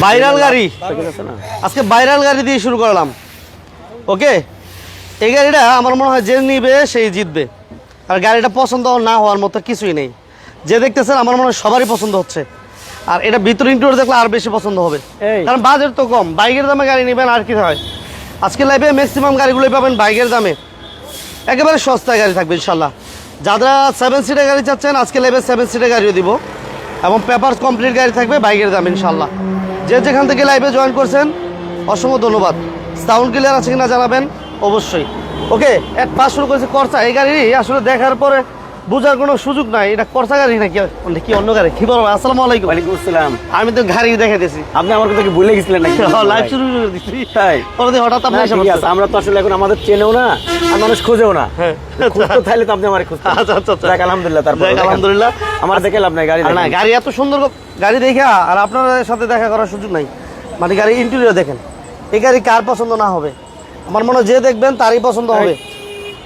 Viral গাড়ি। আজকে viral গাড়ি দিয়ে শুরু করলাম। ওকে এই গাড়িটা আমার মনে হয় যে নিবে সেই জিতবে। আর গাড়িটা পছন্দ না হওয়ার মতো কিছুই নেই। যে দেখতেছেন আমার মনে হয় সবারই পছন্দ হচ্ছে। আর এটা ভিতরে ইন্টুর দেখলে আর বেশি পছন্দ হবে। কারণ বাজেট তো কম। বাইকের দামে গাড়ি নেবেন আর কি হয়? আজকে লাইফে ম্যাক্সিমাম গাড়িগুলোই পাবেন বাইকের দামে। একেবারে সস্তায় গাড়ি থাকবে ইনশাল্লাহ যারা সেভেন সিটের গাড়ি চাচ্ছেন আজকে লাইভে সেভেন সিটের গাড়িও দিব। এবং পেপার কমপ্লিট গাড়ি থাকবে বাইকের দাম ইনশাল্লাহ যে যেখান থেকে লাইভে জয়েন করছেন, অসংখ্য ধন্যবাদ। সাউন্ড ক্লিয়ার আছে কিনা জানাবেন? অবশ্যই। ওকে এক পাশ শুরু করেছে খরচা এই গাড়ি আসলে দেখার পরে বোঝার কোনো সুযোগ নাই। এটা করসা গাড়ি নাকি? কি অন্য গাড়ি? কি বলব? আসসালামু আলাইকুম। ওয়ালাইকুম আসসালাম। আমি তো গাড়ি দেখাইতেছি আপনি আমার কথা কি ভুলে গেছিলেন নাকি? লাইভ শুরু করে দিচ্ছি তাই? পরে হঠাৎ আপনি এসে। আছে, আমরা তো আসলে এখন আমাদের চেনেও না আর মানুষ খোঁজেও না। হ্যাঁ। খুঁজতে থাকলে তো আপনি আমার খুঁজতে আচ্ছা, আচ্ছা, আচ্ছা। আলহামদুলিল্লাহ তারপর আলহামদুলিল্লাহ। আমার দেখে লাভ নাই গাড়ি না গাড়ি এত সুন্দর গাড়ি দেখা আর আপনার সাথে দেখা করার সুযোগ নাই। মানে গাড়ি ইন্টেরিয়র দেখেন। এই গাড়ি কার পছন্দ না হবে? আমার মনে হয় যে দেখবেন তারই পছন্দ হবে।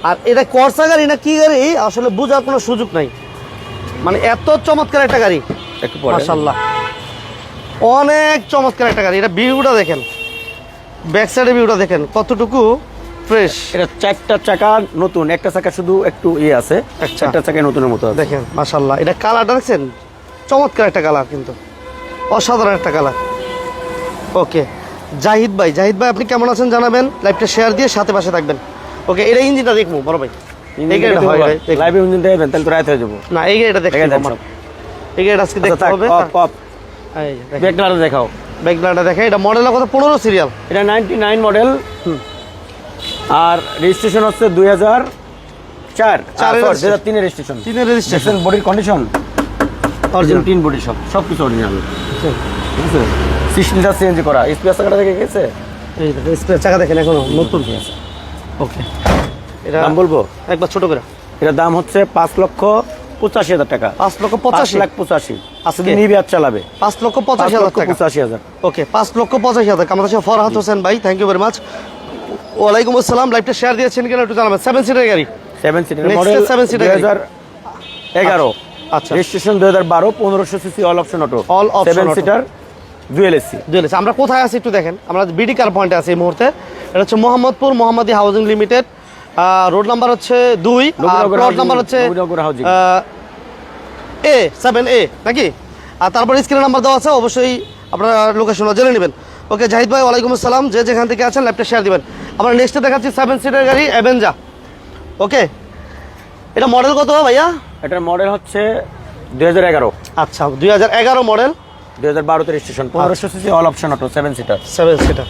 আর এটা করসা গাড়ি না কি গাড়ি? আসলে বোঝার কোনো সুযোগ নাই। মানে এত চমৎকার একটা গাড়ি। মাশাল্লাহ অনেক চমৎকার একটা গাড়ি। এটা ভিউটা দেখেন। ব্যাক সাইডে ভিউটা দেখেন। কতটুকু ফ্রেশ। এটা চারটা চাকা নতুন। একটা চাকা শুধু একটু ইয়ে আছে। আচ্ছা। চারটা চাকা নতুনের মতো দেখেন মাশাল্লাহ এটা কালারটা দেখছেন? চমৎকার একটা কালার কিন্তু। অসাধারণ একটা কালার। ওকে। জাহিদ ভাই জাহিদ ভাই আপনি কেমন আছেন জানাবেন? লাইভটা শেয়ার দিয়ে সাথে পাশে থাকবেন। ওকে এটা ইঞ্জিনটা দেখব বড় ভাই। এই গাড়িটা হয় ভাই। লাইভে ইঞ্জিন দেবেন তাহলে তো রাত হয়ে যাব। না এই গাড়িটা দেখতে এই গাড়িটা আজকে আচ্ছা, দেখতে হবে অফ, অফ। ব্যাকগ্রাউন্ডে দেখাও। ব্যাকগ্রাউন্ডটা দেখে এটা মডেল কত? পনেরো সিরিয়াল এটা নাইনটি নাইন মডেল আর রেজিস্ট্রেশন হচ্ছে দুই হাজার চার। হাজার তিনের রেজিস্ট্রেশন তিনের রেজিস্ট্রেশন বডির কন্ডিশন অরিজিনাল তিন বডি সব সব কিছু অরিজিনাল ঠিক আছে সিস্টেমটা চেঞ্জ করা। স্পেস চাকাটা দেখে গেছে? এই চাকা দেখেন এখনও নতুন। ওকে। এটা দাম বলব? একবার ছোট করে। এটার দাম হচ্ছে পাঁচ লক্ষ পঁচাশি হাজার টাকা। পাঁচ লক্ষ পঁচাশি? লাখ পঁচাশি। আজকে? শুধু নিবি আর চালাবে। পাঁচ লক্ষ পঁচাশি হাজার পঁচাশি হাজার। ওকে পাঁচ লক্ষ পঁচাশি হাজার। আমাদের সাথে ফরহাদ হোসেন ভাই থ্যাংক ইউ ভেরি মাচ ওয়ালাইকুম আসসালাম লাইভটা শেয়ার দিয়েছেন কিনা একটু জানাবেন। সেভেন সিটের গাড়ি। Seven seater model seven seater হাজার এগারো। আচ্ছা। রেজিস্ট্রেশন দুই হাজার বারো পনেরোশো CC all option auto All option seven dual AC আমরা কোথায় আছি একটু দেখেন। আমরা বিডি কার পয়েন্টে আছি এই মুহূর্তে। এটা হচ্ছে মোহাম্মদপুর মোহাম্মদী হাউজিং লিমিটেড। রোড নাম্বার হচ্ছে দুই। প্লট নাম্বার হচ্ছে এ সেভেন এ নাকি? আর তারপর স্ক্রিন নাম্বার দেওয়া আছে অবশ্যই আপনারা লোকেশন জেনে নেবেন। ওকে জাহিদ ভাই ওয়ালাইকুম আসসালাম। যে যেখান থেকে আছেন ল্যাপটা শেয়ার দিবেন। আমরা নেক্সটে দেখাচ্ছি সেভেন সিটের গাড়ি অ্যাভেঞ্জা ওকে এটা মডেল কত ভাইয়া? এটার মডেল হচ্ছে দুই হাজার এগারো। আচ্ছা দুই হাজার এগারো মডেল দুই হাজার বারোতে রেজিস্ট্রেশন পনেরোশো CC all option auto seven seater seven seater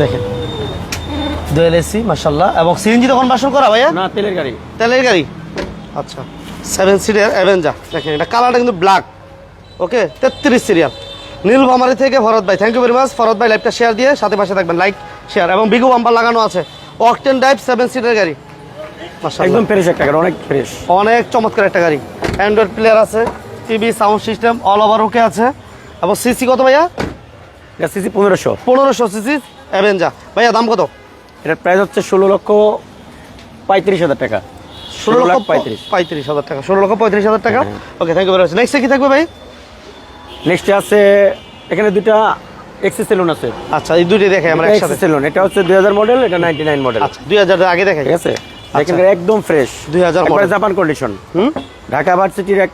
দেখেন। দুয়েল এসি মাসাল্লাহ এবং সিএনজি তখন বাসন করা ভাইয়া? না তেলের গাড়ি। তেলের গাড়ি? আচ্ছা। সেভেন সিটের অ্যাভেঞ্জা দেখেন এটা কালারটা কিন্তু ব্ল্যাক ওকে তেত্রিশ সিরিয়াল নীলভামারি থেকে ফরদ ভাই। থ্যাংক ইউ ভেরি মাচ ফরদ ভাই লাইভটা শেয়ার দিয়ে সাথে পাশে থাকবেন। লাইক শেয়ার এবং বিগু বাম্পার লাগানো আছে। অকটেন ড্রাইভ সেভেন সিটের গাড়ি। একদম ফ্রেশ একটা গাড়ি অনেক ফ্রেশ অনেক চমৎকার একটা গাড়ি। অ্যান্ড্রয়েড প্লেয়ার আছে। TV sound system all over okay আছে। এবং সিসি কত ভাইয়া? এটা সিসি পনেরোশো। পনেরোশো সিসি অ্যাভেঞ্জা ভাইয়া দাম কত? এটার প্রাইস হচ্ছে ষোলো লক্ষ পঁয়ত্রিশ হাজার টাকা। ষোলো লক্ষ পঁয়ত্রিশ। পঁয়ত্রিশ হাজার টাকা ষোলো লক্ষ পঁয়ত্রিশ হাজার টাকা। Okay thank you very much নেক্সটে কি থাকবে ভাই? নেক্সট আছে এখানে দুটা এক্সি সেলুন আছে। আচ্ছা এই দুইটাই দেখাই আমরা এক্সি একসাথে। সেলুন এটা হচ্ছে দুই হাজার মডেল এটা নাইনটি নাইন মডেল আচ্ছা দুই হাজার আগে দেখাই। ঠিক আছে? দেখেন একদম ফ্রেশ 2000 model। জাপান কন্ডিশন হুম? ঢাকা ভার্সিটির এক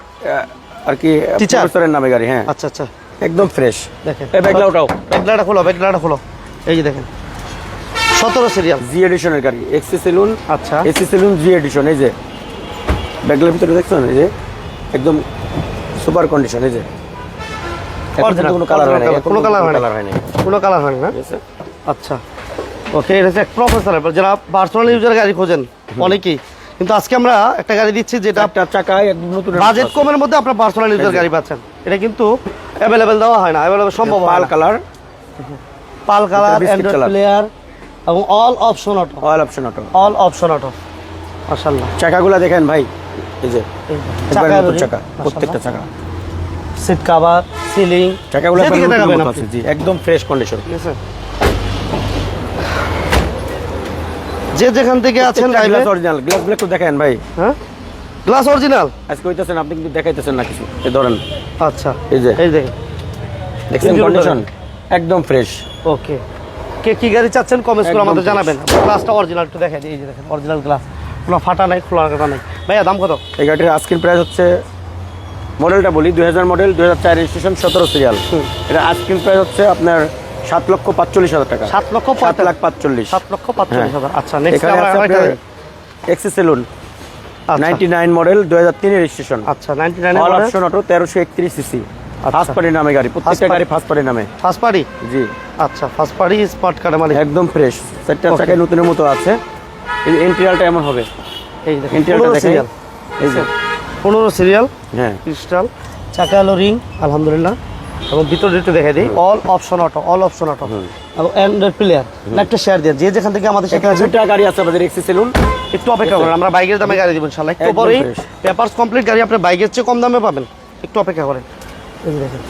আর কি? প্রফেসরের নামে গাড়ি হ্যাঁ। আচ্ছা আচ্ছা। একদম ফ্রেশ দেখেন। এই ব্যাগলা ওটাও ব্যাগলাটা খোলো ব্যাগলাটা খোলো। এই যে দেখেন। সতেরো সিরিয়াল জি এডিশনের গাড়ি এক্সি সেলুন আচ্ছা। এসি সেলুন জি এডিশন এই যে। ব্যাগলার ভিতরে দেখছেন এই যে। একদম সুপার কন্ডিশন এই যে। কোনো কালার হয় না কোনো। কালার হয় না কোনো কালার হয় না? আচ্ছা। ওকে এটা হচ্ছে প্রফেসর যারা পার্সোনাল ইউজার গাড়ি খোঁজেন অনেকেই। কিন্তু আজকে আমরা একটা গাড়ি দিচ্ছি যেটা একটা চাকায় একদম নতুন বাজেট কমের মধ্যে আপনার পার্সোনাল ইউজার গাড়ি পাচ্ছেন। এটা কিন্তু অ্যাভেলেবেল দেওয়া হয় না। অ্যাভেলেবেল সম্ভব pearl colour. Pearl colour android player এবং all option auto oil option auto all option auto মাশাআল্লাহ। চাকাগুলো দেখেন ভাই। এই যে চাকা প্রত্যেকটা চাকা। সিট কভার সিলিং চাকাগুলো একদম ফ্রেশ কন্ডিশন ঠিক আছে যে যেখান থেকে আছেন গ্লাস অরিজিনাল গ্লাসগুলো একটু দেখেন ভাই। হ্যাঁ? গ্লাস অরিজিনাল আজকে কইতেছেন আপনি কিন্তু দেখাইতেছেন না কিছু। এই ধরেন। আচ্ছা এই যে। এই দেখেন। দেখছেন কন্ডিশন একদম ফ্রেশ ওকে কে কি গাড়ি চাচ্ছেন কমেন্টস করে আমাদের জানাবেন। গ্লাসটা অরিজিনাল একটু দেখাই দিই এই যে দেখেন অরিজিনাল গ্লাস কোনো ফাটা নাই খোলা কথা নাই। ভাইয়া দাম কত? এই গাড়ির আজকের প্রাইস হচ্ছে মডেলটা বলি দুই হাজার মডেল দুই হাজার চার রেজিস্ট্রেশন সতেরো সিরিয়াল। এটা আজকের প্রাইস হচ্ছে আপনার সাত লক্ষ পাঁচচল্লিশ হাজার টাকা। সাত লক্ষ সাত লাখ পাঁচচল্লিশ। সাত লক্ষ পাঁচচল্লিশ হাজার। আচ্ছা X saloon ninety nine model দুই হাজার তিনের রেজিস্ট্রেশন আচ্ছা ninety nine all option auto তেরোশো একত্রিশ সিসি। ফার্স্ট পার্টির নামে গাড়ি প্রত্যেকটা গাড়ি ফার্স্ট পার্টির নামে। ফার্স্ট পার্টি জি। আচ্ছা ফার্স্ট পার্টি স্পট কার্ডে মালিক। একদম ফ্রেশ চারটা Okay. চাকায় নতুনের মতো আছে। এই ইন্টেরিয়ালটা এমন হবে। এই দেখেন ইন্টেরিয়ালটা পনেরো সিরিয়াল হ্যাঁ। ক্রিস্টাল চাকা হলো রিং আলহামদুলিল্লাহ। এবং ভিতরে একটু দেখে দিই। All option auto all option auto এবং অ্যান্ড্রয়েড প্লেয়ার একটা শেয়ার দিয়ে। যে যেখান থেকে আমাদের সেখানে দুইটা গাড়ি আছে আমাদের এক্সি সেলুন একটু অপেক্ষা করেন আমরা বাইকের দামে গাড়ি দিব ইনশাল্লাহ একটু পরেই পেপারস কমপ্লিট গাড়ি আপনি বাইকের চেয়ে কম দামে পাবেন। একটু অপেক্ষা করেন। এই দেখেন।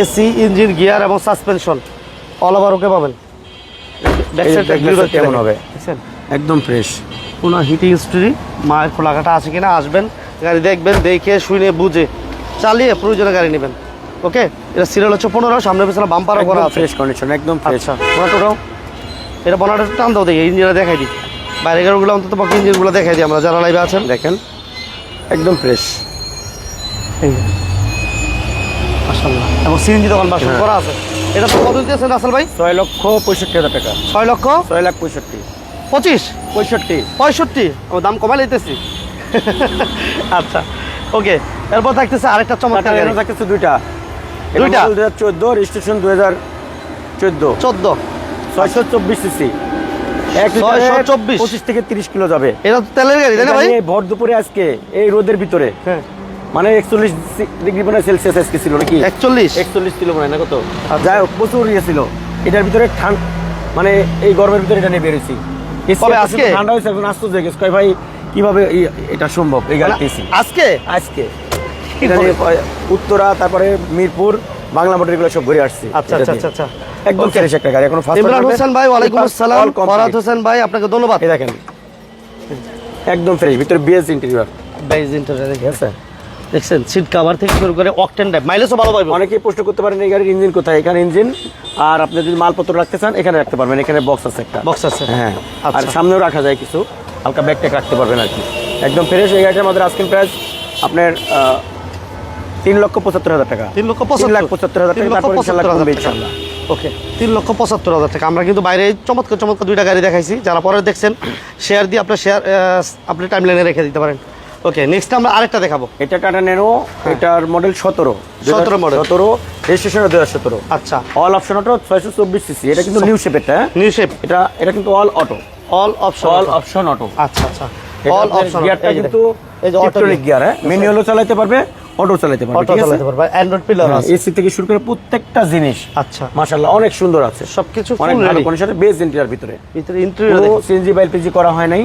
এসি ইঞ্জিন গিয়ার এবং সাসপেনশন অল ওভার ওকে পাবেন। কেমন হবে? একদম ফ্রেশ কোনো হিটিং হিস্ট্রি মায়ের খোলাঘাটা আছে কিনা আসবেন গাড়ি দেখবেন দেখে শুনে বুঝে চালিয়ে প্রয়োজনে গাড়ি নেবেন। ওকে? এটা সিরিয়াল হচ্ছে পনেরো সামনে পেছনে বাম্পারও করা আছে। ফ্রেশ কন্ডিশন একদম ফ্রেশ আচ্ছা বনাটোটাও এটা বনাটা টান দাও দেখি ইঞ্জিনটা দেখাই দিই। বাইরে গাড়িগুলো অন্তত পক্ষে ইঞ্জিনগুলো দেখাই দিই আমরা যারা লাইভে আছেন। দেখেন একদম ফ্রেশ। এবং সিএনজি দোকান বাসন হ্যাঁ। করা আছে। এটা তো কত দিয়েছেন রাসেল ভাই? ছয় লক্ষ পঁয়ষট্টি হাজার টাকা। ছয় লক্ষ? ছয় লাখ পঁয়ষট্টি। পঁচিশ? পঁয়ষট্টি। পঁয়ষট্টি? ও দাম কমাই লইতেছি। আচ্ছা ওকে। এরপর থাকতেছে আরেকটা চমৎকার থাকতেছে দুইটা। দুইটা? দুই হাজার চোদ্দ রেজিস্ট্রেশন দুই হাজার চোদ্দ। চোদ্দ। ছয়শো চব্বিশ সিসি। পঁচিশ থেকে তিরিশ কিলো যাবে। এটা তো তেলের গাড়ি তাই না ভাই? ভর দুপুরে আজকে এই রোদের ভিতরে। হ্যাঁ। মানে একচল্লিশ ডিগ্রি মানে সেলসিয়াস আজকে ছিল নাকি? একচল্লিশ? একচল্লিশ ছিল মনে না কত। যাই হোক প্রচুর ইয়ে ছিল। এটার ভিতরে ঠান্ডা মানে এই গরমের ভিতরে এটা নিয়ে বেরোছি? ঠান্ডা হয়েছে এখন আশ্চর্য ভাই কীভাবে এটা সম্ভব এই গাড়িতে আজকে? আজকে। এটা নিয়ে উত্তরা তারপরে মিরপুর বাংলা মোটর এগুলো সব ঘুরে আসছি। আচ্ছা আচ্ছা আচ্ছা আচ্ছা। একদম ফ্রেশ একটা গাড়ি এখন ফার্স্ট ইমরান হোসেন ভাই ওয়ালাইকুম আসসালাম। ফরাদ হোসেন ভাই আপনাকে ধন্যবাদ। এই দেখেন। একদম ফ্রেশ ভিতরে বিএস ইন্টেরিয়র বাইজ ইন্টারনেট ঠিক আছে দেখছেন সিট কভার থেকে শুরু করে অকটেন টাইপ মাইলেজও ভালো পাইবো। অনেকেই প্রশ্ন করতে পারেন এই গাড়ির ইঞ্জিন কোথায়? এখানে ইঞ্জিন আর আপনি যদি মালপত্র রাখতে চান এখানে রাখতে পারবেন। এখানে বক্স আছে একটা। বক্স আছে। হ্যাঁ আর আচ্ছা। সামনেও রাখা যায় কিছু। হালকা ব্যাগ ট্যাগ রাখতে পারবেন আর কি। একদম ফ্রেশ এই গাড়িটার আমাদের আজকের প্রাইস আপনার তিন লক্ষ পঁচাত্তর হাজার টাকা। তিন লক্ষ পঁচাত্তর। হাজার টাকা। ওকে তিন লক্ষ পঁচাত্তর হাজার টাকা। আমরা কিন্তু বাইরে চমৎকার চমৎকার দুইটা গাড়ি দেখাইছি। যারা পরে দেখছেন শেয়ার দিয়ে আপনার শেয়ার আপনি টাইম লাইনে রেখে দিতে পারেন। ওকে নেক্সট আমরা আরেকটা দেখাবো। এটা টাটা নেনো এটার মডেল সতেরো। 17 model। সতেরো রেজিস্ট্রেশন দু হাজার সতেরো। আচ্ছা। অল অপশন অটো ছয়শো চব্বিশ সিসি এটা কিন্তু নিউ শেপেরটা হ্যাঁ? নিউ শেপ এটা এটা কিন্তু all auto all option all option auto আচ্ছা আচ্ছা। অল অপশন গিয়ারটা কিন্তু এই যে অটো ইলেকট্রনিক গিয়ার হ্যাঁ? ম্যানুয়ালও চালাতে পারবে অটো চালাতে পারবে অটো ঠিক আছে? চালাতে পারবে অ্যান্ড্রয়েড পিলার আছে। এসি থেকে শুরু করে প্রত্যেকটা জিনিস আচ্ছা। মাশাআল্লাহ অনেক সুন্দর আছে। সবকিছু ফুল রেডি কোন বেস ইন্টেরিয়র ভিতরে। ভিতরে ইন্টেরিয়র সিএনজি বা এলপিজি করা হয় নাই।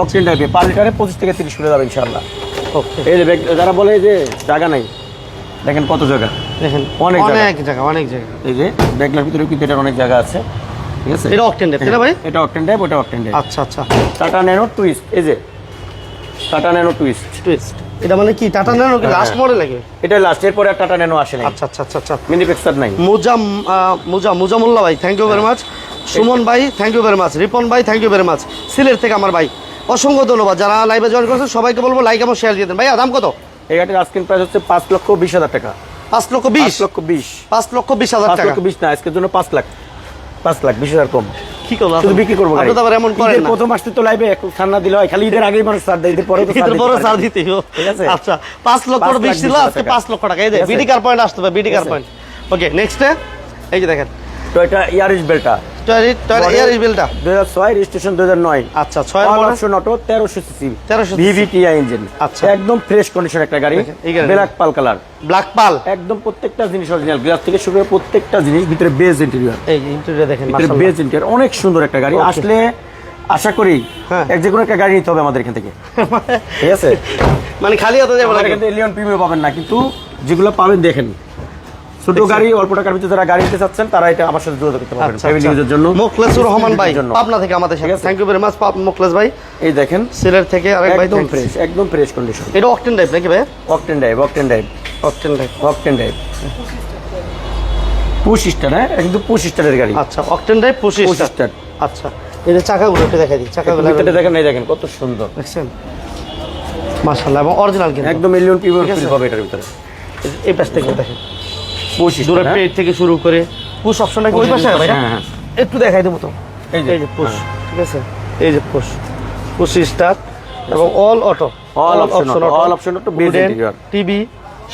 অকটেন টাইপে পার লিটারে পঁচিশ থেকে তিরিশ কিলো যাবে ইনশাআল্লাহ। ওকে এই যে যারা বলে যে জায়গা নাই দেখেন কত জায়গা। দেখেন অনেক জায়গা। অনেক জায়গা অনেক জায়গা। এই যে ব্যাগলার ভিতরে কিন্তু এটার অনেক জায়গা আছে ঠিক আছে? এটা অকটেন টাইপ ভাই? এটা অকটেন টাইপ ওটা অকটেন টাইপ আচ্ছা আচ্ছা। টাটা ন্যানো টুইস্ট এই যে। টাটা ন্যানো টুইস্ট টুইস্ট এটা মানে কি টাটা ন্যানো কি? লাস্ট মডেল লাগে এটা লাস্ট এরপরে আর টাটা ন্যানো আসে নাই। আচ্ছা আচ্ছা আচ্ছা আচ্ছা। মিনি পেক্সার নাই মুজাম আহ, মুজা মুজামুল্লাহ ভাই thank you very much Sumon ভাই thank you very much Ripon ভাই thank you very much Sylhet থেকে আমার ভাই। অসংখ্য ধন্যবাদ। যারা লাইভে জয়েন করেছেন সবাইকে বলব লাইক এবং শেয়ার দিয়ে দেন। ভাইয়া দাম কত? এই গাড়ির আজকের প্রাইস হচ্ছে পাঁচ লক্ষ বিশ হাজার টাকা। পাঁচ লক্ষ বিশ? লক্ষ বিশ। পাঁচ লক্ষ বিশ হাজার টাকা। লক্ষ বিশ না আজকের জন্য পাঁচ লাখ। পাঁচ লাখ বিশ হাজার কম। কি করব? শুধু বিক্রি করব আপনি তো আবার এমন করেন না। প্রথম আসতে তো লাইভে ছাড় দিলে হয় খালি ঈদের আগেই মানুষ ছাড় দেয় ঈদের পরে তো ঈদের দিতে পরে। ছাড় দিতে ঠিক আছে? আচ্ছা পাঁচ লক্ষ পাঁচ লাখ বিশ ছিল আজকে টাকা। পাঁচ লক্ষ টাকা। এই যে? বিডি কার পয়েন্ট আসতে হবে BD car point okay next এই যে দেখেন। তো এটা ইয়ারিশ বেলটা আচ্ছা ছয় অপশন অটো তেরোশো সিসি 1300 ভিভিটিআই ইঞ্জিন আচ্ছা। একদম ফ্রেশ কন্ডিশন একটা গাড়ি দেখেন, এই গাড়ি। Black pearl colour black pearl একদম প্রত্যেকটা জিনিস অরিজিনাল গ্লাস থেকে শুরু করে প্রত্যেকটা জিনিস ভিতরে বেজ ইন্টেরিয়র এই ইন্টেরিয়র দেখেন ভিতরে বেজ ইন্টেরিয়র অনেক সুন্দর একটা গাড়ি। আসলে আশা করি হ্যাঁ। এক যে কোনো একটা গাড়ি নিতে হবে আমাদের এখান থেকে। ঠিক আছে? মানে খালি হাতে যাবে না প্রিমিয়াম পাবেন না কিন্তু যেগুলো পাবেন দেখেন। ছোট গাড়ি অল্প টাকার ভিতরে যারা গাড়ি নিতে চাচ্ছেন তারা এটা আমার সাথে যোগাযোগ করতে পারবেন। আচ্ছা, ফ্যামিলি আচ্ছা। ইউজের জন্য। মোখলেসুর রহমান ভাই জন্য। পাবনা থেকে আমাদের সাথে। Thank you very much Mokhles ভাই। এই দেখেন। সিলেট থেকে আরেক ভাই একদম ফ্রেশ একদম ফ্রেশ কন্ডিশন এটা অকটেন টাইপ নাকি ভাই? Octane drive octane drive octane type octane drive push star হ্যাঁ? এটা কিন্তু পুশ স্টারের গাড়ি। আচ্ছা অকটেন ড্রাইভ পুশ স্টার আচ্ছা এই যে চাকাগুলো একটু দেখাই দিই। চাকাগুলো ভিতরে দেখেন এই দেখেন কত সুন্দর। দেখছেন? মাশাআল্লাহ এবং অরিজিনাল কিন্তু। একদম মিলিয়ন পিপল ফিল পাবে এটার ভিতরে। এই পাশ থেকে দেখেন। পুশ দূরে স্টার থেকে শুরু করে পুশ অপশনটা কি ওই পাশে ভাই হ্যাঁ, হ্যাঁ। একটু দেখাই দেবো তো। এই যে, পুশ। হ্যাঁ। ঠিক আছে? এই যে পুশ। পুশ স্টার্ট এবং all auto All option auto, all option auto, TV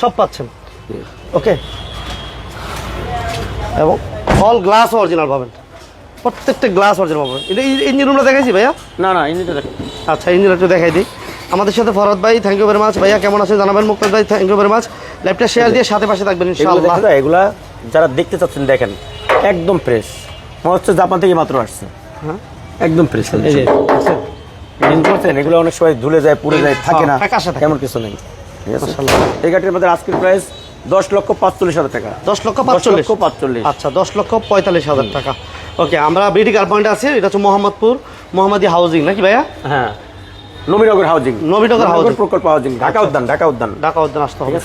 সব পাচ্ছেন। ওকে এবং অল গ্লাস অরিজিনাল পাবেন। প্রত্যেকটা গ্লাস অরিজিনাল পাবেন। এটা ইঞ্জিন রুমটা দেখাইছি ভাইয়া? না না ইঞ্জিনটা দেখেন আচ্ছা ইঞ্জিন একটু দেখাই দিই। আমাদের সাথে ফরহাদ ভাই থ্যাংক ইউ ভেরি মাচ ভাইয়া কেমন আছে? জানাবেন মুক্তাদ ভাই থ্যাংক ইউ ভেরি মাছ লাইভটা শেয়ার দিয়ে সাথে পাশে থাকবেন ইনশাআল্লাহ। এগুলা যারা দেখতে চাচ্ছেন দেখেন একদম ফ্রেশ মনে হচ্ছে জাপান থেকে মাত্র আসছে। হ্যাঁ। একদম ফ্রেশ? করছেন? এগুলো অনেক সময় ধুলে যায় পুড়ে যায় থাকে না। হ্যাঁ, এমন কিছু নেই। এই গাড়ির মধ্যে আজকের প্রাইস দশ লক্ষ পাঁচচল্লিশ হাজার টাকা। দশ লক্ষ পাঁচচল্লিশ। পাঁচচল্লিশ। আচ্ছা দশ লক্ষ পঁয়তাল্লিশ হাজার টাকা। ওকে আমরা বিডি কার পয়েন্টে আছি এটা হচ্ছে মোহাম্মদপুর মোহাম্মদী হাউজিং নাকি ভাইয়া? হ্যাঁ। Nabinagar housing Nabinagar housing। প্রকল্প হাউজিং ঢাকা উদ্যান ঢাকা উদ্যান। ঢাকা উদ্যান আসতে হবে।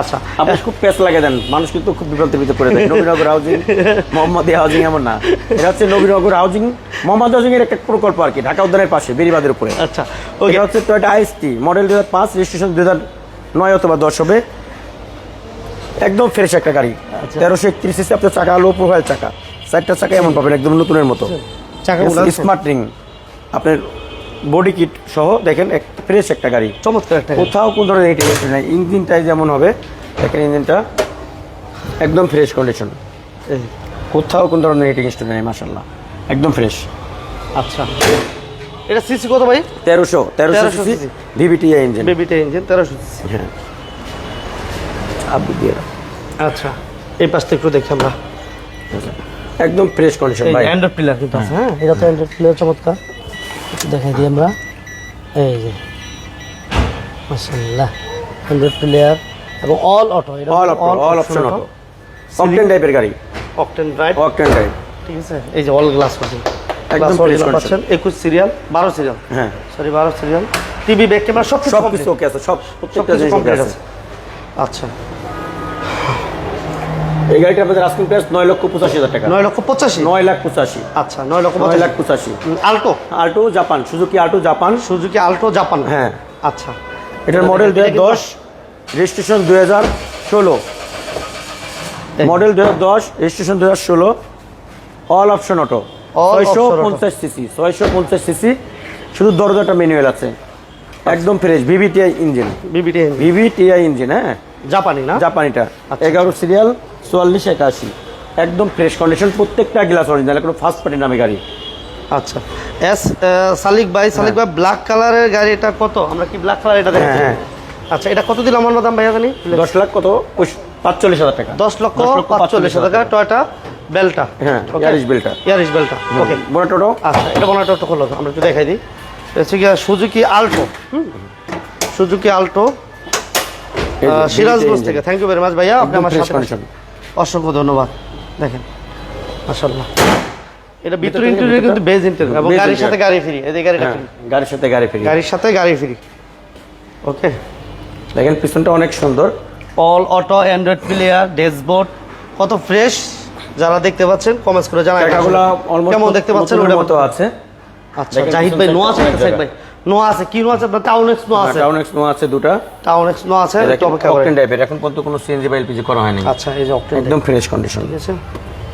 আচ্ছা। আপনি খুব পেস লাগে দেন। মানুষ কিন্তু খুব বিভ্রান্তির ভিতরে পড়ে যায় নবীনগর হাউজিং মোহাম্মদী হাউজিং এমন না। এটা হচ্ছে নবীনগর হাউজিং মোহাম্মদ হাউজিং এর একটা প্রকল্প আর কি ঢাকা উদ্যানের পাশে বেরিবাদের উপরে। আচ্ছা ওকে এটা হচ্ছে টয়টা আইএসটি মডেল দু হাজার পাঁচ রেজিস্ট্রেশন দু হাজার নয় অথবা দশ হবে। একদম ফ্রেশ একটা গাড়ি। আচ্ছা। তেরোশো একত্রিশ সিসি আপনার চাকা লো প্রোফাইল চাকা। চারটা চাকা এমন পাবেন একদম নতুনের মতো। চাকা স্মার্ট রিং আপনার বডি কিট সহ দেখেন এক ফ্রেশ একটা গাড়ি। চমৎকার একটা। কোথাও কোন ধরনের ইন্টারেস্ট নেই। ইঞ্জিনটাই যেমন হবে দেখেন ইঞ্জিনটা একদম ফ্রেশ কন্ডিশন কোথাও কোন ধরনের হিটিং স্টোর নেই মাসাল্লাহ একদম ফ্রেশ আচ্ছা। এটা সিসি কত ভাই? তেরোশো তেরোশো 1300 CC VVT engine VVT engine তেরোশো সিসি। হ্যাঁ। আপনি দিয়ে আচ্ছা। এই পাশটা একটু দেখি আমরা। একদম ফ্রেশ কন্ডিশন ভাই। অ্যান্ড্রয়েড প্লেয়ার কিন্তু আছে হ্যাঁ। এটা তো অ্যান্ড্রয়েড পিলার চমৎকার। দেখাই দিই আমরা। এই যে মাশাআল্লাহ অ্যান্ড্রয়েড প্লেয়ার এবং all auto all all option auto octane টাইপের গাড়ি। অকটেন ড্রাইভ অকটেন টাইপ ঠিক আছে? এই যে অল গ্লাস পাচ্ছেন একদম অরিজিনাল পাচ্ছেন একুশ সিরিয়াল বারো সিরিয়াল হ্যাঁ। সরি বারো সিরিয়াল টিভি ব্যাক ক্যামেরা সব সব কিছু ওকে আছে সব প্রত্যেকটা কিছু জিনিস ওকে আছে। আচ্ছা। এই গাড়িটা আপনাদের আস্কিং প্রাইস নয় লক্ষ পঁচাশি হাজার টাকা। নয় লক্ষ পঁচাশি? নয় লাখ পঁচাশি। আচ্ছা নয় লক্ষ নয় লাখ পঁচাশি। Alto Alto Japan Suzuki Alto Japan Suzuki Alto Japan হ্যাঁ। আচ্ছা। এটার মডেল দু দশ রেজিস্ট্রেশন দুই হাজার ষোলো। মডেল দু হাজার দশ রেজিস্ট্রেশন দু হাজার ষোলো অল অপশন অটো ছয়শো। পঞ্চাশ সিসি ছয়শো পঞ্চাশ সিসি শুধু দরজাটা ম্যানুয়াল আছে। একদম fresh VVTI engine VVT VVTI engine হ্যাঁ। জাপানি না? জাপানিটা। আচ্ছা। এগারো সিরিয়াল চুয়াল্লিশ একাশি। একদম ফ্রেশ কন্ডিশন প্রত্যেকটা গ্লাস অরিজিনাল কোনো ফার্স্ট পার্টি নামে গাড়ি। আচ্ছা। এস সালিক ভাই সালিক ভাই ব্ল্যাক কালারের গাড়ি এটা কত? আমরা কি ব্ল্যাক কালার এটা দেখি হ্যাঁ, আচ্ছা এটা কত দিলাম আমরা দাম ভাইয়া জানি? দশ লাখ কত? পাঁচচল্লিশ হাজার টাকা। দশ লক্ষ পাঁচচল্লিশ হাজার টাকা টয়টা বেলটা হ্যাঁ, Yaris Belta। ইয়ারিশ বেলটা ওকে বোনাটোটো আচ্ছা এটা বনাটা একটু করল আমরা একটু দেখাই দিই। এটা হচ্ছে গিয়ে সুজুকি আল্টো হুম? সুজুকি আল্টো সিরাজগঞ্জ থেকে। থ্যাংক ইউ ভেরি মাচ ভাইয়া আপনি আমার সাথে অসংখ্য ধন্যবাদ। দেখেন মাশাল্লাহ এটা ভিতরে ইন্টেরিয়র কিন্তু বেজ ইন্টেরিয়র এবং গাড়ির সাথে গাড়ি ফ্রি এদের গাড়িটা হ্যাঁ গাড়ির সাথে গাড়ি ফ্রি। গাড়ির সাথে গাড়ি ফ্রি। ওকে দেখেন পিছনটা অনেক সুন্দর। All auto android player dashboard কত ফ্রেশ যারা দেখতে পাচ্ছেন কমেন্টস করে জানাই কেমন দেখতে পাচ্ছেন ওটা? মতো আছে। আচ্ছা জাহিদ ভাই নোয়া আছে অনেক না আছে কি নো আছে? নোয়া আছে। নো আছে দুটো। নোয়া আছে অকটেন টাইপের এখন পর্যন্ত কোনো সিএনজি বা এলপিজি করা হয়নি। আচ্ছা এই যে অকটেন একদম ফ্রেশ কন্ডিশন ঠিক আছে?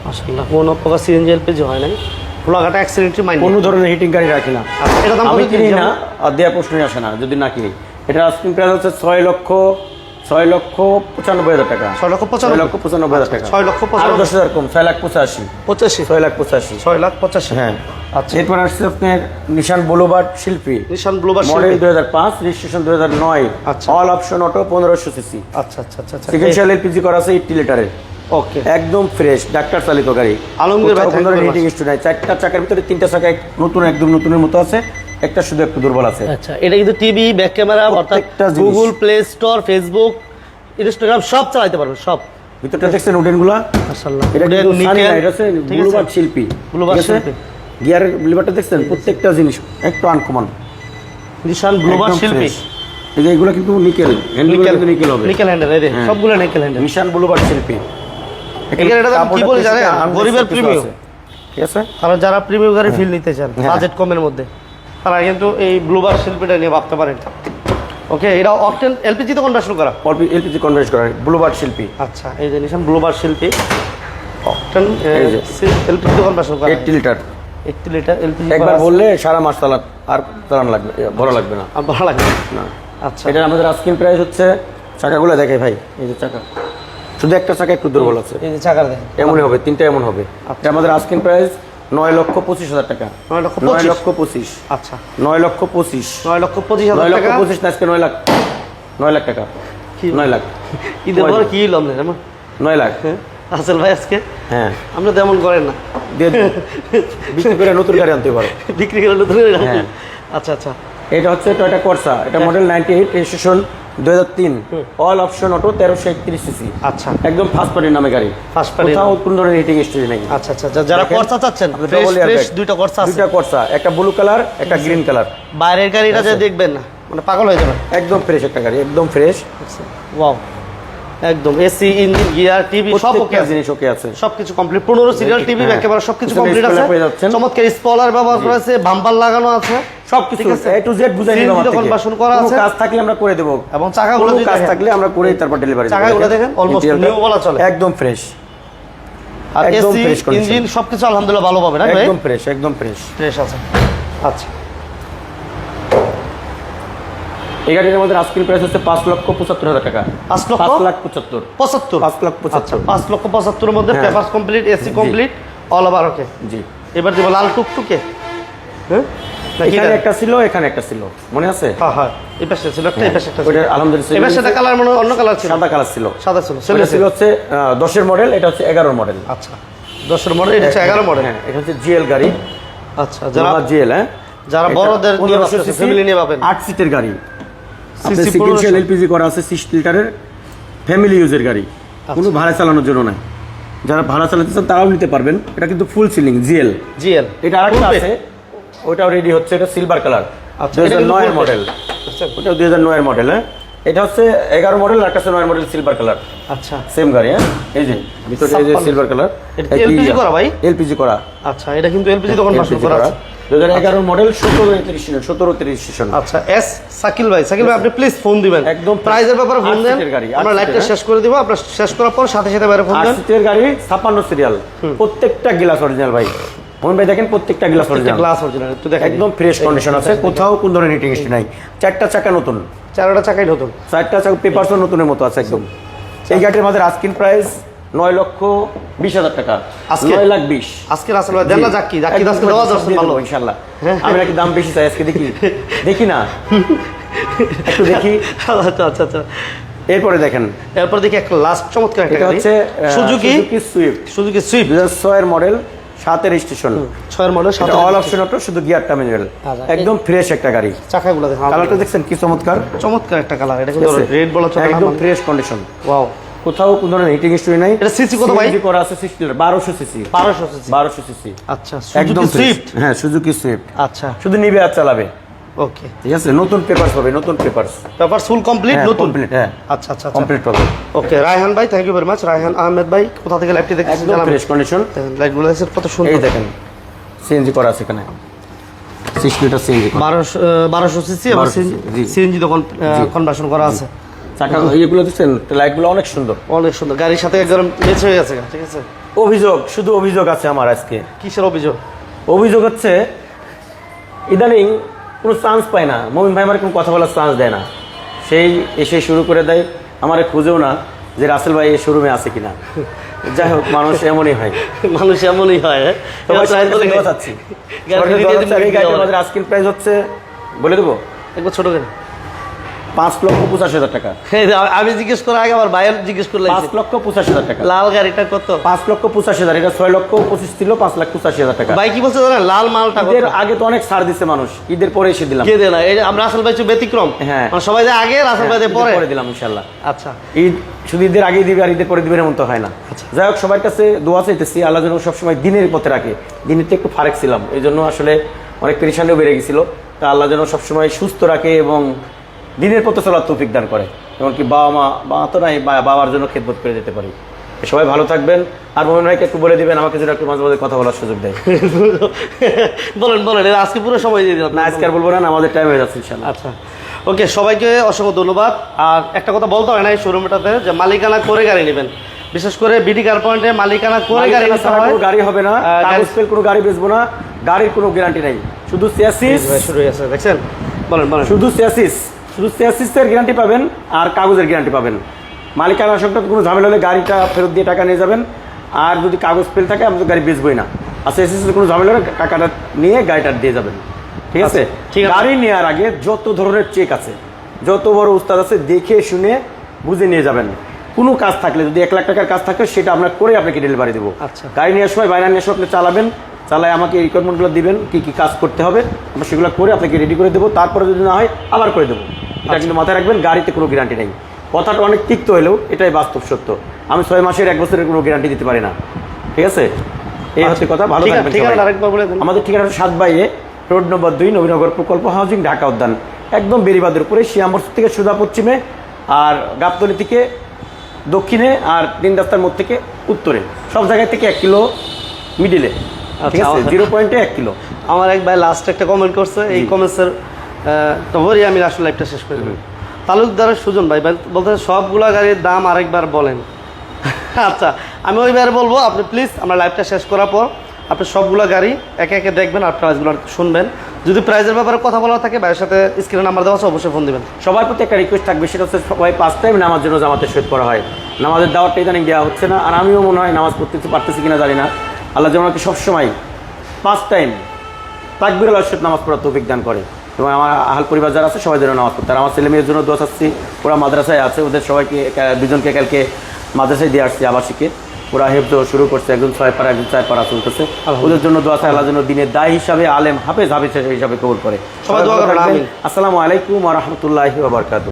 মাশাআল্লাহ। কোনো প্রকার সিএনজি এলপিজি হয় নাই। খোলাঘাটা অ্যাক্সিডেন্টই মাইন্ড কোনো ধরনের হিটিং গাড়ি রাখি না। আচ্ছা এটা দাম আমি কিনি না আর দেওয়ার প্রশ্নই আসে না যদি না কিনি। এটা আস্কিং প্রাইস হচ্ছে ছয় লক্ষ ছয় লক্ষ পঁচানব্বই হাজার টাকা। ছয় লক্ষ পঁচানব্বই লক্ষ পঁচানব্বই হাজার টাকা। ছয় লক্ষ পঁচানব্বই দশ হাজার কম ছয় লাখ পঁচাশি। পঁচাশি। ছয় লাখ পঁচাশি। ছয় লাখ পঁচাশি। হ্যাঁ। আচ্ছা। এরপর আসছে আপনার নিশান ব্লুবার্ড শিল্পী। নিশান ব্লুবার মডেল দুই হাজার পাঁচ রেজিস্ট্রেশন দুই হাজার নয়। আচ্ছা। অল অপশন অটো পনেরোশো সিসি আচ্ছা আচ্ছা আচ্ছা আচ্ছা। সিকেন্সিয়াল এলপিজি করা আছে এইটটি লিটারের ওকে একদম ফ্রেশ ডাক্তার চালিত গাড়ি। আলমগীর ভাই, হিটিং ইস্যু চারটা চাকার ভিতরে তিনটা চাকা নতুন একদম নতুনের মতো আছে। একটা শুধু একটু দুর্বল আছে। আচ্ছা এটা কিন্তু টিভি ব্যাক ক্যামেরা অর্থাৎ Google Play Store Facebook Instagram সব চালাতে পারবেন সব। ভিতরটা দেখছেন উডেনগুলা মাশাআল্লাহ এটা এটা হচ্ছে ব্লুবার্ড শিল্পী আছে? শিল্পী। গিয়ারের লিভারটা দেখছেন? প্রত্যেকটা জিনিস একটু আনকমন নিশান ব্লুবার শিল্পী। এই যে এগুলো কিন্তু নিকেল হ্যান্ডেল নিকেল নিকেল হবে। নিকেল হ্যান্ডেল এই হ্যাঁ। সবগুলো নিকেল হ্যান্ডেল নিশান ব্লুবার্ড শিল্পী। গাড়িটা আমি কি বলি জানেন? গরিবের প্রিমিয়াম। ঠিক আছে? কারণ যারা প্রিমিয়াম গাড়ি ফিল নিতে চান হ্যাঁ। বাজেট কমের মধ্যে। তারা কিন্তু এই ব্লুবার শিল্পীটা নিয়ে ভাবতে পারেন। ওকে এটা অকটেন এলপিজি তো কনভার্সন করা? এলপিজি কনভার্ট করা ব্লুবার শিল্পী। আচ্ছা এই যে নিশান ব্লুবার শিল্পী। অকটেন এই যে। এলপিজি তো কনভার্সন করা? Eighty litre. Eighty litre LPG একবার বললে সারা মাস চালা আর চালান লাগবে ভালো লাগবে না। আর ভালো লাগবে না? আচ্ছা। এটা আমাদের আস্কিং প্রাইস হচ্ছে চাকাগুলো দেখে ভাই এই যে চাকা। শুধু একটা চাকা একটু দুর্বল আছে। এই যে চাকার দেখেন। এমনই হবে তিনটা এমন হবে। এটা আমাদের আস্কিং প্রাইস নয় লক্ষ পঁচিশ হাজার টাকা। নয় লক্ষ নয় লক্ষ পঁচিশ। আচ্ছা। নয় লক্ষ পঁচিশ। নয় লক্ষ পঁচিশ নয় হাজার লক্ষ টাকা? পঁচিশ না আজকে নয় লাখ। নয় লাখ টাকা? নয় লাখ। ঈদের পর কি লম আমার নয় লাখ। আসল ভাই আজকে? হ্যাঁ। আপনি তেমন করেন না। বিক্রি করে নতুন গাড়ি আনতে পারো। বিক্রি করে নতুন রাখেন। হ্যাঁ। আচ্ছা আচ্ছা। এটা হচ্ছে টয়টা কোর্সা এটা মডেল নাইনটি এইট রেজিস্ট্রেশন দু হাজার তিন। অল অপশন অটো তেরোশো একত্রিশ সিসি আচ্ছা। একদম ফার্স্ট পার্টির নামে গাড়ি। ফার্স্ট পার্টি কোথাও কোন ধরনের হিটিং স্টোরি নেই। আচ্ছা আচ্ছা। যারা করসা চাচ্ছেন ফ্রেশ। দুইটা কর্সা আছে। দুইটা কোর্সা একটা ব্লু কালার একটা গ্রিন কালার বাইরের গাড়িটা যে দেখবেন না মানে পাগল হয়ে যাবেন। একদম ফ্রেশ একটা গাড়ি একদম ফ্রেশ ওয়াও একদম এসি ইঞ্জিন গিয়ার টিভি সব ওকে জিনিস ওকে আছে। সবকিছু কমপ্লিট পনেরো সিরিয়াল টিভি হ্যাঁ। একেবারে সবকিছু কমপ্লিট আছে। চমৎকার স্পলার ব্যবহার করা আছে বাম্পার লাগানো আছে। সবকিছু এ টু জেড বুঝাই নিলাম conversion করা আছে। কাজ থাকলে আমরা করে দেবো। এবং চাকাগুলো কাজ থাকলে আমরা করে তারপর ডেলিভারি চাকাগুলো দেখেন, বলা চলে। একদম ফ্রেশ আর এসি ইঞ্জিন সবকিছু আলহামদুলিল্লাহ ভালো পাবে না একদম ফ্রেশ একদম ফ্রেশ ফ্রেশ আছে। আচ্ছা। এই গাড়ির আমাদের আজকের প্রাইস হচ্ছে পাঁচ লক্ষ পঁচাত্তর হাজার টাকা। পাঁচ লক্ষ? পাঁচ লাখ পঁচাত্তর। পঁচাত্তর। পাঁচ লাখ আচ্ছা পঁচাত্তর পাঁচ লক্ষ পঁচাত্তরের মধ্যে হ্যাঁ। Paper complete AC complete all over okay জি। এবার দিব লাল টুকটুকে। হ্যাঁ? এখানে একটা ছিল এখানে একটা ছিল। মনে আছে? হ্যাঁ হ্যাঁ এই পাশে ছিল একটা এই পাশে একটা ছিল। আলহামদুলিল্লাহ এই পাশে একটা কালার মনে হয় অন্য কালার ছিল। সাদা কালার ছিল। সাদা ছিল হচ্ছে মডেল এটা হচ্ছে মডেল আচ্ছা মডেল এটা হচ্ছে এগারো মডেল হ্যাঁ এটা হচ্ছে জিএল গাড়ি। আচ্ছা যারা জিএল হ্যাঁ। যারা বড়দের নিয়ে 1500 ভাবতেছে, নিয়ে ভাবেন। আট সিটের গাড়ি। CC সিকুয়েন্সিয়াল এলপিজি করা আছে সিক্স লিটারের ফ্যামিলি ইউজের গাড়ি। আচ্ছা। কোনো ভাড়া চালানোর জন্য নয় যারা ভাড়া চালাতে চান তারাও নিতে পারবেন। এটা কিন্তু ফুল সিলিং জিএল জিএল এটা আরেকটা আছে। ওটাও রেডি হচ্ছে এটা সিলভার কালার আচ্ছা, দুই হাজার নয়ের মডেল ওটা দুই হাজার নয়ের মডেল হ্যাঁ? এটা হচ্ছে এগারো মডেল আর হচ্ছে নয় মডেল সিলভার কালার আচ্ছা। সেম গাড়ি হ্যাঁ? এই যে ভিতরে এই যে সিলভার কালার LPG করা ভাই? এলপিজি করা। আচ্ছা এটা কিন্তু এলপিজি তখন করা করা হাজার এগারো মডেল সতেরো তিরিশ সতেরো তিরিশ আচ্ছা এস সাকিল ভাই সাকিল ভাই আপনি প্লিজ ফোন দিবেন। একদম প্রাইজের ব্যাপারে ফোন দেন। সিটের গাড়ি, আট আমরা লাইভটা শেষ করে দিব আপনার শেষ করার পর সাথে সাথে বাইরে ফোন দেন। সিটের গাড়ি ছাপ্পান্ন সিরিয়াল প্রত্যেকটা গ্লাস অরিজিনাল ভাই। মোহন ভাই দেখেন প্রত্যেকটা গ্লাস অরিজিনাল গ্লাস অরিজিনাল একটু দেখেন। একদম ফ্রেশ কন্ডিশন আছে কোথাও কোন ধরনের হিটিং হিস্ট্রি নাই। চারটা চাকা নতুন। চারোটা চাকাই নতুন। চারটা চাকা পেপারসও নতুনের মতো আছে একদম। এই গাড়ির আমাদের আস্কিন প্রাইস নয় লক্ষ বিশ হাজার টাকা। আজকে? নয় লাখ বিশ। আজকে ভাই দেন না জাকি জাকি আজকে দেওয়া দিয়ে ভালো। ইনশাল্লাহ। আমি নাকি দাম বেশি চাই আজকে দেখি। দেখি না। একটু দেখি। আচ্ছা আচ্ছা আচ্ছা। এরপরে দেখেন। এরপর দেখি একটা লাস্ট চমৎকার একটা এটা হচ্ছে সুজুকি সুইফট সুজুকি সুইফট দু হাজার ছয়ের মডেল সাতের স্টেশন ছয়ের মডেল সাথে অল অপশন অটো শুধু গিয়ারটা ম্যানুয়াল আচ্ছা, একদম ফ্রেশ একটা গাড়ি। চাকাগুলো দেখেন। কালারটা দেখছেন কি চমৎকার? চমৎকার একটা কালার এটা রেড বলা একদম ফ্রেশ কন্ডিশন ওয়াও কোথাও কোন ধরনের হিটিং হিস্ট্রি নাই। এটা CC কত ভাই? করা আছে সিক্স লিটার বারোশো সিসি বারোশো সিসি বারোশো সিসি আচ্ছা একদম সুজুকি সুইফট হ্যাঁ সুজুকি সুইফট আচ্ছা। শুধু নিবে আর চালাবে। ওকে ঠিক আছে নতুন পেপারস পাবে নতুন পেপারস পেপার ফুল কমপ্লিট নতুন? কমপ্লিট হ্যাঁ। আচ্ছা আচ্ছা আচ্ছা। কমপ্লিট পাবে ওকে রায়হান ভাই thank you very much Raihan Ahmed ভাই কোথা থেকে লাইভটি দেখছেন একদম ফ্রেশ কন্ডিশন লাইটগুলো দেখছেন কত এই দেখেন সিএনজি করা আছে এখানে। সিক্স লিটার সিএনজি বারোশো বারোশো সিসি এবং 1200। সিএনজি তখন কনভার্সন করা আছে। চাকা ইয়েগুলো দেখছেন? লাইটগুলো অনেক সুন্দর। অনেক সুন্দর। গাড়ির সাথে একদম ম্যাচ হয়ে গেছে ঠিক আছে? অভিযোগ শুধু অভিযোগ আছে আমার আজকে। কিসের অভিযোগ? অভিযোগ হচ্ছে ইদানিং কোনো চান্স পায় না। মমিন ভাই আমার কোনো কথা বলার চান্স দেয় না। সেই এসে শুরু করে দেয় আমার খুঁজেও না যে রাসেল ভাই এই শোরুমে আছে কিনা। যাই হোক মানুষ এমনই হয়। মানুষ এমনই হয় হ্যাঁ? প্রাইস হচ্ছে? বলে দেবো। একবার ছোট করে। পাঁচ লক্ষ পঁচাশি হাজার টাকা। আমি জিজ্ঞেস করার আগে আমার ভাইয়ের জিজ্ঞেস পাঁচ লক্ষ পঁচাশি হাজার টাকা। লাল গাড়িটা কত? পাঁচ লক্ষ পঁচাশি হাজার এটা ছয় লক্ষ পঁচিশ ছিল পাঁচ লাখ পঁচাশি হাজার টাকা। ভাই কি বলছে জানেন? লাল মালটা ঈদের আগে তো অনেক ছাড় দিচ্ছে মানুষ ঈদের পরে এসে দিলাম। কে না? এই আমরা আসল ভাই ব্যতিক্রম। হ্যাঁ। মানে সবাই যে আগে আসল ভাই পরে। পরে দিলাম ইনশাল্লাহ। আচ্ছা। ঈদ শুধু ঈদের আগেই দিবে আর ঈদের পরে দিবে এমন তো হয় না। আচ্ছা। যাই হোক সবার কাছে দোয়া চাইতেছি আল্লাহ যেন সবসময় দিনের পথে রাখে। দিনের তো একটু ফারেক ছিলাম। এই জন্য আসলে অনেক পেরেশানিও বেড়ে গেছিল। তা আল্লাহ যেন সবসময় সুস্থ রাখে এবং দিনের পথে চলার তৌফিক দান করে। এমনকি বাবা মা মা তো নাই বাবার জন্য খেদবোধ করে যেতে পারি। সবাই ভালো থাকবেন। আর মোহন ভাইকে একটু বলে দিবেন আমাকে যেন একটু মাঝে মাঝে কথা বলার সুযোগ দেয়। বলেন বলেন আজকে পুরো সময় দিয়ে দিলাম। না আজকে আর বলব না আমাদের টাইম হয়ে যাচ্ছে ইনশাল্লাহ আচ্ছা। ওকে সবাইকে অসংখ্য ধন্যবাদ। আর একটা কথা বলতে হয় না এই শোরুমটাতে যে মালিকানা করে গাড়ি নেবেন। বিশেষ করে বিডি কার পয়েন্টে মালিকানা করে গাড়ি নিতে হয়। গাড়ি হবে না। কাগজ কোনো গাড়ি বেচবো না। গাড়ির কোনো গ্যারান্টি নাই। শুধু চেসিস শুরু হয়ে গেছে দেখছেন? বলেন বলেন। শুধু চেসিস শুধু চেসিসের গ্যারান্টি পাবেন আর কাগজের গ্যারান্টি পাবেন। মালিকানা সংক্রান্ত কোনো ঝামেলা হলে গাড়িটা ফেরত দিয়ে টাকা নিয়ে যাবেন। আর যদি কাগজ ফেল থাকে আমি তো গাড়ি বেচবই না। আর চেসিসের কোনো ঝামেলা হলে টাকাটা নিয়ে গাড়িটা দিয়ে যাবেন। ঠিক আছে? আচ্ছা। গাড়ি নেওয়ার আগে যত ধরনের চেক আছে যত বড় উস্তাদ আছে দেখে শুনে বুঝে নিয়ে যাবেন। কোনো কাজ থাকলে যদি এক লাখ টাকার কাজ থাকে সেটা আমরা করে আপনাকে ডেলিভারি দেবো। আচ্ছা। গাড়ি নেওয়ার সময় বাইরে নেওয়ার সময় আপনি চালাবেন চালায় আমাকে রিকোয়ারমেন্টগুলো দিবেন কি কি কাজ করতে হবে আমরা সেগুলো করে আপনাকে রেডি করে দেবো। তারপরে যদি না হয় আবার করে দেবো। এটা কিন্তু মাথায় রাখবেন গাড়িতে কোনো গ্যারান্টি নেই। কথাটা অনেক তিক্ত হলেও এটাই বাস্তব সত্য। আমি ছয় মাসের এক বছরের কোনো গ্যারান্টি দিতে পারি না। ঠিক আছে? এই হচ্ছে কথা ভালো আমাদের ঠিকানা সাত বাইয়ে রোড নম্বর দুই নবীনগর প্রকল্প হাউজিং ঢাকা উদ্যান। একদম বেরিবাদের উপরে শিয়ামর থেকে সুদা পশ্চিমে আর গাবতলি থেকে দক্ষিণে আর তিন রাস্তার মোড় থেকে উত্তরে। সব জায়গা থেকে এক কিলো মিডিলে ঠিক আচ্ছা, আছে? জিরো পয়েন্টে এক কিলো। আমার এক ভাই লাস্ট একটা কমেন্ট করছে এই। কমেন্টসের তবরই আমি আসলে লাইভটা শেষ করে দেবো। তালুকদারের সুজন ভাই বলতে সবগুলা গাড়ির দাম আরেকবার বলেন। আচ্ছা আমি ওইবার বলব, আপনি প্লিজ আমরা লাইভটা শেষ করার পর আপনি সবগুলো গাড়ি একে একে দেখবেন আর প্রাইসগুলো শুনবেন। যদি প্রাইজের ব্যাপারে কথা বলা থাকে, ভাইয়ের সাথে স্ক্রিনে নাম্বার দেওয়া আছে, অবশ্যই ফোন দেবেন। সবার প্রতি একটা রিকোয়েস্ট থাকবে, সেটা হচ্ছে সবাই পাঁচ টাইম নামাজ জন্য জামাতে সহিত করা হয়। নামাজের দাওয়াতটা ইদানিং দেওয়া হচ্ছে না, আর আমিও মনে হয় নামাজ পড়তে পারতেছি কিনা জানি না। আল্লাহ আমাকে সবসময় পাঁচ টাইম তাকবির আল্লাহর সহিত নামাজ পড়ার তৌফিক দান করে। এবং আমার আহাল পরিবার যারা আছে সবাই যেন নামাজ পড়তে আর আমার ছেলে মেয়ের জন্য দোয়া চাচ্ছি। ওরা মাদ্রাসায় আছে ওদের সবাইকে দুজনকে কালকে মাদ্রাসায় দিয়ে আসছি আবাসিকে। ওরা হেফজ শুরু করছে একজন ছয় পাড়া একজন চার শুরু চলতেছে। ওদের জন্য দোয়া চাই আল্লাহ জন্য দিনের দায় হিসাবে আলেম হাফেজ হাফেজ হিসাবে কবর করে। আসসালামু আলাইকুম রাহমাতুল্লাহি ওয়া বারাকাতুহু।